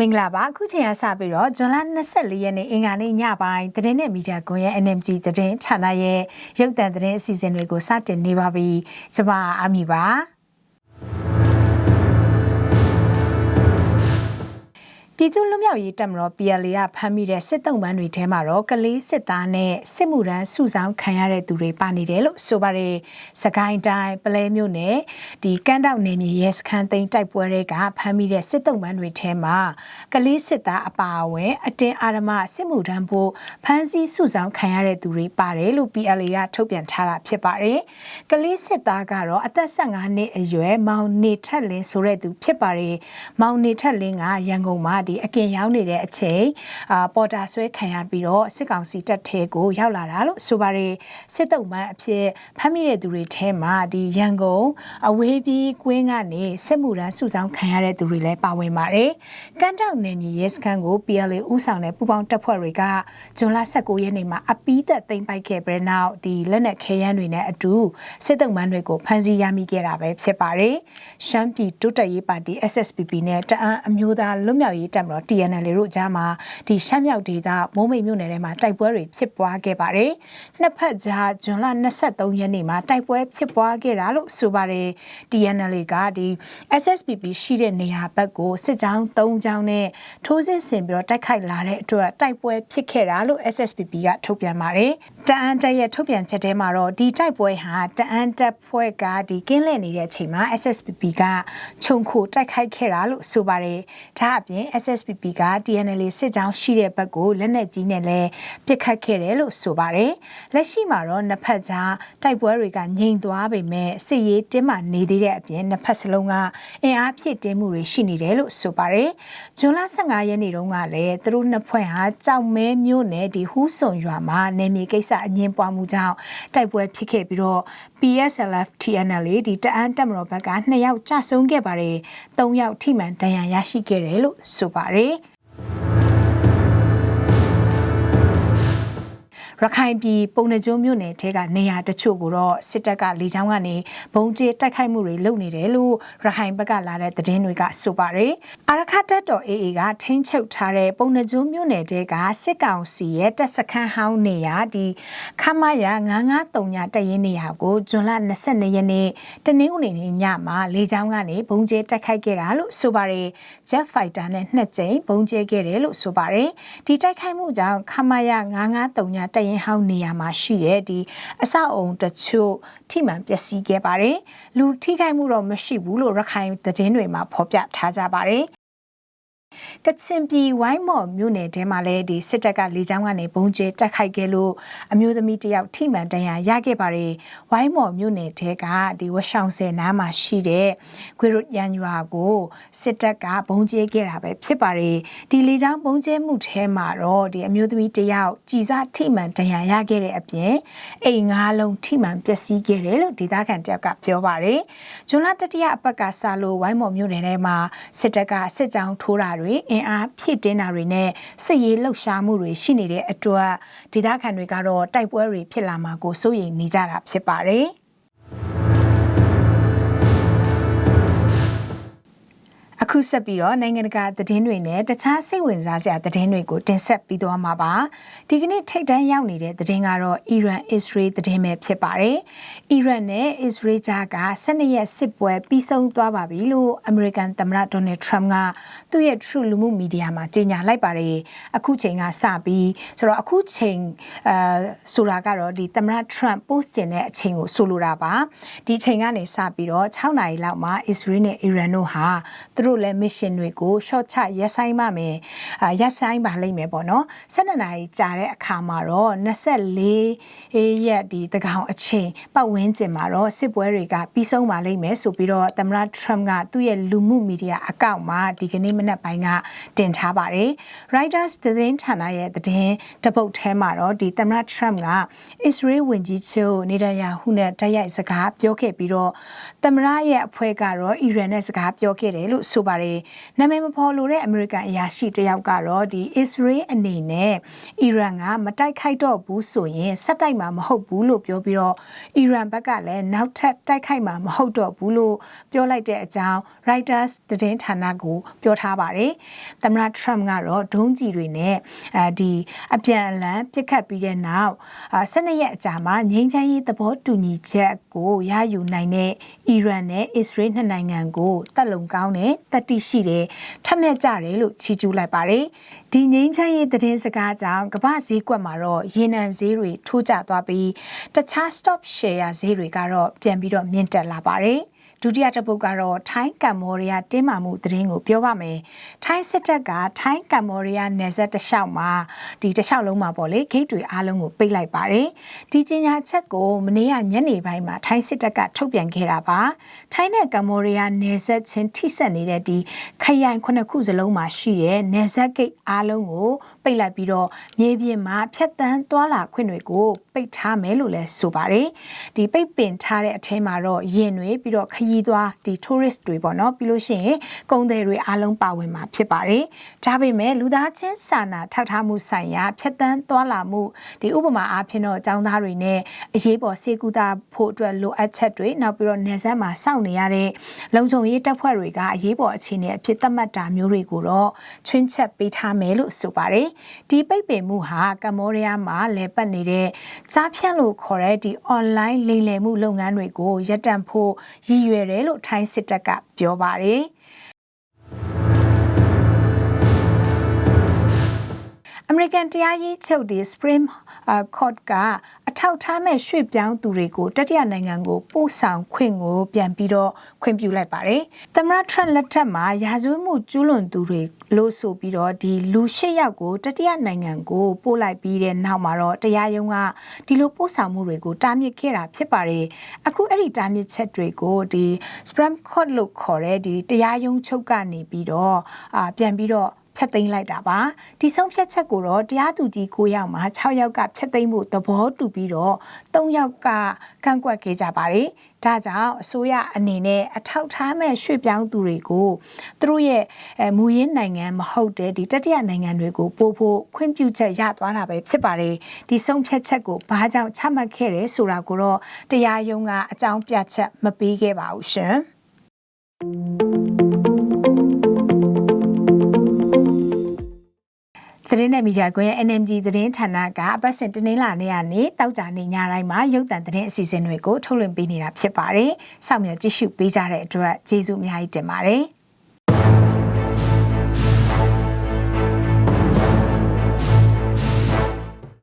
မင်္ဂလာပါအခုချိန်ကစပြီးတော့ဇွန်လ24ရက်နေ့အင်္ဂါနေ့ညပိုင်းသတင်းနဲ့မီဒီယာကွန်ရဲ့ NMG သတင်းဌာနရဲ့ရုပ်သံသတင်းအစီအစဉ်တွေကိုစတင်နေပါပြီကျွန်မအမီပါ ပြည်သူ့လူမျိုးရေးတပ်မတော် PLA ကဖမ်းမိတဲ့စစ်တုံးပန်းတွေထဲမှာတော့ကလေးစစ်သားနဲ့စစ်မှုထမ်းစုဆောင်ခံရတဲ့သူတွေပါနေတယ်လို့ဆိုပါတယ်။စကိုင်းတိုင်းပလဲမြို့နယ်ဒီကန်းတောက်နေမြေရဲစခန်းသိမ်းတိုက်ပွဲတွေကဖမ်းမိတဲ့စစ်တုံးပန်းတွေထဲမှာကလေးစစ်သားအပါအဝင်အတင်းအာရမစစ်မှုထမ်းဖို့ဖမ်းဆီးစုဆောင်ခံရတဲ့သူတွေပါတယ်လို့ PLA ကထုတ်ပြန်ထားတာဖြစ်ပါတယ်။ကလေးစစ်သားကတော့အသက်15နှစ်အရွယ်မောင်နေထက်လင်းဆိုတဲ့သူဖြစ်ပါတယ်။မောင်နေထက်လင်းကရန်ကုန်မှာဒီအကင်ရောက်နေတဲ့အချိန်အာပေါ်တာဆွဲခံရပြီးတော့စစ်ကောင်စီတပ်ထဲကိုရောက်လာတာလို့ဆိုပါတယ်စစ်တုံးပန်းအဖြစ်ဖမ်းမိတဲ့သူတွေထဲမှာဒီရန်ကုန်အဝေးပြေးကွင်းကနေစစ်မှုထမ်းစုဆောင်ခံရတဲ့သူတွေလည်းပါဝင်ပါတယ်ကန်းတောက်နယ်မြေရဲစခန်းကို PLA ဦးဆောင်တဲ့ပူပေါင်းတပ်ဖွဲ့တွေကဇွန်လ19ရက်နေ့မှာအပီးသက်သိမ်းပိုက်ခဲ့ပြီးနောက်ဒီလက်နက်ခဲယမ်းတွေနဲ့အတူစစ်တုံးပန်းတွေကိုဖမ်းဆီးရမိခဲ့တာပဲဖြစ်ပါတယ်ရှမ်းပြည်တိုးတက်ရေးပါတီ SSPP နဲ့တအန်းအမျိုးသားလွတ်မြောက်ရေးတပ်မတော် TNL တို့ကြားမှာဒီရှမ်းမြောက်ဒေသမိုးမိတ်မြို့နယ်ထဲမှာတိုက်ပွဲတွေဖြစ်ပွားခဲ့ပါတယ်။နှစ်ဖက်ကြားဇွန်လ23ရက်နေ့မှာတိုက်ပွဲဖြစ်ပွားခဲ့တာလို့ဆိုပါတယ်။ TNL ကဒီ SSPP ရှိတဲ့နေရာဘက်ကိုစစ်ကြောင်း၃ကြောင်းနဲ့ထိုးစစ်ဆင်ပြီးတော့တိုက်ခိုက်လာတဲ့အတွက်တိုက်ပွဲဖြစ်ခဲ့တာလို့ SSPP ကထုတ်ပြန်ပါတယ်။တအန်းတပ်ရဲ့ထုတ်ပြန်ချက်ထဲမှာတော့ဒီတိုက်ပွဲဟာတအန်းတပ်ဖွဲ့ကဒီကင်းလှည့်နေတဲ့အချိန်မှာ SSPP ကခြုံခိုတိုက်ခိုက်ခဲ့တာလို့ဆိုပါတယ်။ဒါအပြင် SSPP က TNL စစ်ကြောင်းရှိတဲ့ဘက်ကိုလက်နက်ကြီးနဲ့လည်းပစ်ခတ်ခဲ့တယ်လို့ဆိုပါတယ်။လက်ရှိမှာတော့နှစ်ဖက်ကြားတိုက်ပွဲတွေကငြိမ်သွားပေမဲ့စစ်ရေးတင်းမာနေသေးတဲ့အပြင်နှစ်ဖက်စလုံးကအင်အားဖြည့်တင်းမှုတွေရှိနေတယ်လို့ဆိုပါတယ်။ဇွန်လ15ရက်နေ့တုန်းကလည်းသူတို့နှစ်ဖွဲ့ဟာကြောက်မဲမြို့နယ်ဒီဟူးဆုံရွာမှာနေမြေကိစ္စအငင်းပွားမှုကြောင့်တိုက်ပွဲဖြစ်ခဲ့ပြီးတော့ PSLF TNL ဒီတအန်းတက်မတော်ဘက်က2ယောက်ကြာဆုံးခဲ့ပါတယ်။3ယောက်ထိမှန်ဒဏ်ရာရရှိခဲ့တယ်လို့ဆိုပါတယ်။ ရခိုင်ပြည်ပုံနှကျိုးမြို့နယ်ထဲကနေရာတချို့ကိုတော့စစ်တပ်ကလေကြောင်းကနေဘုံကျဲတိုက်ခိုက်မှုတွေလုပ်နေတယ်လို့ရခိုင်ဘက်ကလာတဲ့သတင်းတွေကဆိုပါတယ်။အာရခတပ်တော် AA ကထိန်းချုပ်ထားတဲ့ပုံနှကျိုးမြို့နယ်တဲကစစ်ကောင်စီရဲ့တပ်စခန်းဟောင်းနေရာဒီခမရ993ညတရင်နေရာကိုဇွန်လ22ရက်နေ့တနင်္ဂနွေနေ့ညမှာလေကြောင်းကနေဘုံကျဲတိုက်ခိုက်ခဲ့တာလို့ဆိုပါတယ်။ Jet Fighter နဲ့နှစ်ကြိမ်ဘုံကျဲခဲ့တယ်လို့ဆိုပါတယ်။ဒီတိုက်ခိုက်မှုကြောင့်ခမရ993ညတရင်ဟောင်းနေရာမှာရှိတဲ့ဒီအဆောက်အုံတချို့ထိမှန်ပျက်စီးခဲ့ပါတယ်။လူထိခိုက်မှုတော့မရှိဘူးလို့ရခိုင်သတင်းတွေမှာဖော်ပြထားကြပါတယ် ကချင်ပြည်ဝိုင်းမော်မြို့နယ်ထဲမှာလည်းဒီစစ်တပ်ကလေကြောင်းကနေဘုံကျဲတက်ခိုက်ခဲ့လို့အမျိုးသမီးတယောက်ထိမှန်ဒဏ်ရာရခဲ့ပါတယ်။ဝိုင်းမော်မြို့နယ်ထဲကဒီဝရှောင်ဆယ်နားမှာရှိတဲ့ခွေရုရန်ရွာကိုစစ်တပ်ကဘုံကျဲခဲ့တာပဲဖြစ်ပါတယ်။ဒီလေကြောင်းဘုံကျဲမှုထဲမှာတော့ဒီအမျိုးသမီးတယောက်ကြည်စားထိမှန်ဒဏ်ရာရခဲ့တဲ့အပြင်အိမ်ငါးလုံးထိမှန်ပျက်စီးခဲ့တယ်လို့ဒေသခံတယောက်ကပြောပါတယ်။ဇွန်လတတိယအပတ်ကစလို့ဝိုင်းမော်မြို့နယ်ထဲမှာစစ်တပ်ကစစ်ကြောင်းထိုးတာတွေအင်အားဖြည့်တင်းတာတွေနဲ့စစ်ရေးလှုပ်ရှားမှုတွေရှိနေတဲ့အတွက်ဒေသခံတွေကတော့တိုက်ပွဲတွေဖြစ်လာမှာကိုစိုးရိမ်နေကြတာဖြစ်ပါတယ်။ အခုဆက်ပြီးတော့နိုင်ငံတကာသတင်းတွေနဲ့တခြားစိတ်ဝင်စားစရာသတင်းတွေကိုတင်ဆက်ပြီးသွားမှာပါဒီကနေ့ထိတ်တန်းရောက်နေတဲ့သတင်းကတော့အီရန်အစ္စရေးသတင်းပဲဖြစ်ပါတယ်အီရန်နဲ့အစ္စရေးကြားက12ရက်စစ်ပွဲပြီးဆုံးသွားပါပြီလို့အမေရိကန်သမ္မတဒေါ်နယ်ထရမ့်ကသူ့ရဲ့ True လူမှုမီဒီယာမှာကြေညာလိုက်ပါတယ်အခုချိန်ကစပြီးဆိုတော့အခုချိန်အဲဆိုတာကတော့ဒီသမ္မတထရမ့် post တင်တဲ့အချိန်ကိုဆိုလိုတာပါဒီချိန်ကနေစပြီးတော့6နာရီလောက်မှာအစ္စရေးနဲ့အီရန်တို့ဟာသူတို့လည်း mission တွေကို short ချရက်ဆိုင်ပါမယ်အာရက်ဆိုင်ပါလိမ့်မယ်ပေါ့နော်12နာရီကြာတဲ့အခါမှာတော့24ရက်ဒီတကောင်အချိန်ပတ်ဝန်းကျင်မှာတော့စစ်ပွဲတွေကပြီးဆုံးပါလိမ့်မယ်ဆိုပြီးတော့သမ္မတ Trump ကသူ့ရဲ့လူမှုမီဒီယာအကောင့်မှာဒီကနေ့မနက်ပိုင်းကတင်ထားပါတယ် Reuters သတင်းဌာနရဲ့သတင်းတပုတ်ထဲမှာတော့ဒီသမ္မတ Trump က Israel ဝန်ကြီးချုပ်နေတန်ယာဟုနဲ့တိုက်ရိုက်စကားပြောခဲ့ပြီးတော့သမ္မတရဲ့အဖွဲ့ကတော့အီရန်နဲ့စကားပြောခဲ့တယ်လို့ဆိုပါတယ်နာမည်မဖော်လို့တဲ့အမေရိကန်အရာရှိတယောက်ကတော့ဒီ Israel အနေနဲ့အီရန်ကမတိုက်ခိုက်တော့ဘူးဆိုရင်ဆက်တိုက်မှာမဟုတ်ဘူးလို့ပြောပြီးတော့အီရန်ဘက်ကလည်းနောက်ထပ်တိုက်ခိုက်မှာမဟုတ်တော့ဘူးလို့ပြောလိုက်တဲ့အကြောင်း Reuters သတင်းဌာနကိုပြောထားပါတယ်သမ္မတ Trump ကတော့ဒုံးကျည်တွေနဲ့အဲဒီအပြန်အလှန်ပြစ်ခတ်ပြီးတဲ့နောက်12ရက်အကြာမှာငြိမ်းချမ်းရေးသဘောတူညီချက်ကိုရယူနိုင်တဲ့အီရန်နဲ့အစ္စရေးနှစ်နိုင်ငံကိုတက်လုံကောင်းတဲ့တတိရှိတဲ့ထက်မြက်ကြတယ်လို့ချီးကျူးလိုက်ပါတယ်ဒီငိမ့်ချမ်းရေးသတင်းစကားကြောင့်ကမ္ဘာဈေးကွက်မှာတော့ရေနံဈေးတွေထိုးကျသွားပြီးတခြား stop share ဈေးတွေကတော့ပြန်ပြီးတော့မြင့်တက်လာပါတယ်။ ဒုတိယတစ်ပုတ်ကတော့ထိုင်းကမ္ဘောဒီးယားတင်းမာမှုသတင်းကိုပြောပါမယ်။ထိုင်းစစ်တပ်ကထိုင်းကမ္ဘောဒီးယားနယ်စပ်တစ်လျှောက်မှာဒီတစ်လျှောက်လုံးမှာပေါ့လေဂိတ်တွေအားလုံးကိုပိတ်လိုက်ပါတယ်။ဒီကြေညာချက်ကိုမနေ့ကညနေပိုင်းမှာထိုင်းစစ်တပ်ကထုတ်ပြန်ခဲ့တာပါ။ထိုင်းနဲ့ကမ္ဘောဒီးယားနယ်စပ်ချင်းထိစပ်နေတဲ့ဒီခရိုင်ခုနှစ်ခုစလုံးမှာရှိတဲ့နယ်စပ်ဂိတ်အားလုံးကိုပိတ်လိုက်ပြီးတော့မြေပြင်မှာဖြတ်တန်းသွားလာခွင့်တွေကိုပိတ်ထားမယ်လို့လည်းဆိုပါတယ်။ဒီပိတ်ပင်ထားတဲ့အထဲမှာတော့ရင်တွေပြီးတော့ခရီးသွားဒီ tourist တွေပေါ့နော်ပြီးလို့ရှိရင်ကုန်သည်တွေအားလုံးပါဝင်မှာဖြစ်ပါတယ်။ဒါပေမဲ့လူသားချင်းစာနာထောက်ထားမှုဆိုင်ရာဖြတ်တန်းသွားလာမှုဒီဥပမာအားဖြင့်တော့ចောင်းသားတွေနဲ့အရေးပေါ်စေကူတာဖို့အတွက်လိုအပ်ချက်တွေနောက်ပြီးတော့နေဆက်မှာစောင့်နေရတဲ့လုံခြုံရေးတပ်ဖွဲ့တွေကအရေးပေါ်အခြေအနေအဖြစ်သတ်မှတ်တာမျိုးတွေကိုတော့ချွင်းချက်ပေးထားမယ်လို့ဆိုပါတယ်။ဒီပိတ်ပင်မှုဟာကမ္ဘောဒီးယားမှာလဲပတ်နေတဲ့ကြားဖြတ်လို့ခေါ်တဲ့ဒီ online လိမ်လည်မှုလုပ်ငန်းတွေကိုရပ်တန့်ဖို့ရည်ရွယ်တယ်လို့ထိုင်းစစ်တပ်ကပြောပါတယ် မေရိကန်တရားရေးချုပ်ဒီ Supreme Court ကအထောက်ထားမဲ့ရွှေ့ပြောင်းသူတွေကိုတတိယနိုင်ငံကိုပို့ဆောင်ခွင့်ကိုပြန်ပြီးတော့ခွင့်ပြုလိုက်ပါတယ်။သမ္မတ Trump လက်ထက်မှာရာဇဝတ်မှုကျူးလွန်သူတွေလို့ဆိုပြီးတော့ဒီလူ၈ယောက်ကိုတတိယနိုင်ငံကိုပို့လိုက်ပြီးတဲ့နောက်မှာတော့တရားရုံးကဒီလိုပို့ဆောင်မှုတွေကိုတားမြစ်ခဲ့တာဖြစ်ပါတယ်။အခုအဲ့ဒီတားမြစ်ချက်တွေကိုဒီ Supreme Court လို့ခေါ်တဲ့ဒီတရားရုံးချုပ်ကနေပြီးတော့အာပြန်ပြီးတော့ ဖျက်သိမ်းလိုက်တာပါဒီဆုံးဖြတ်ချက်ကိုတော့တရားသူကြီး9ယောက်မှာ6ယောက်ကဖျက်သိမ်းဖို့သဘောတူပြီးတော့3ယောက်ကကန့်ကွက်ခဲ့ကြပါတယ်ဒါကြောင့်အစိုးရအနေနဲ့အထောက်ထားမဲ့ရွှေ့ပြောင်းသူတွေကိုသူတို့ရဲ့မူရင်းနိုင်ငံမဟုတ်တဲ့ဒီတတိယနိုင်ငံတွေကိုပို့ဖို့ခွင့်ပြုချက်ရသွားတာပဲဖြစ်ပါတယ်ဒီဆုံးဖြတ်ချက်ကိုဘာကြောင့်ချမှတ်ခဲ့တယ်ဆိုတာကိုတော့တရားရုံးကအကြောင်းပြချက်မပေးခဲ့ပါဘူးရှင် သတင်းနဲ့မီဒီယာကွန်ရဲ့ NMG သတင်းဌာနကအပတ်စဉ်တနင်္လာနေ့ကနေတောက်ကြနေညတိုင်းမှာရုပ်သံသတင်းအစီအစဉ်တွေကိုထုတ်လွှင့်ပေးနေတာဖြစ်ပါတယ်။စောင့်မျှော်ကြည့်ရှုပေးကြတဲ့အတွက်ကျေးဇူးအများကြီးတင်ပါတယ်။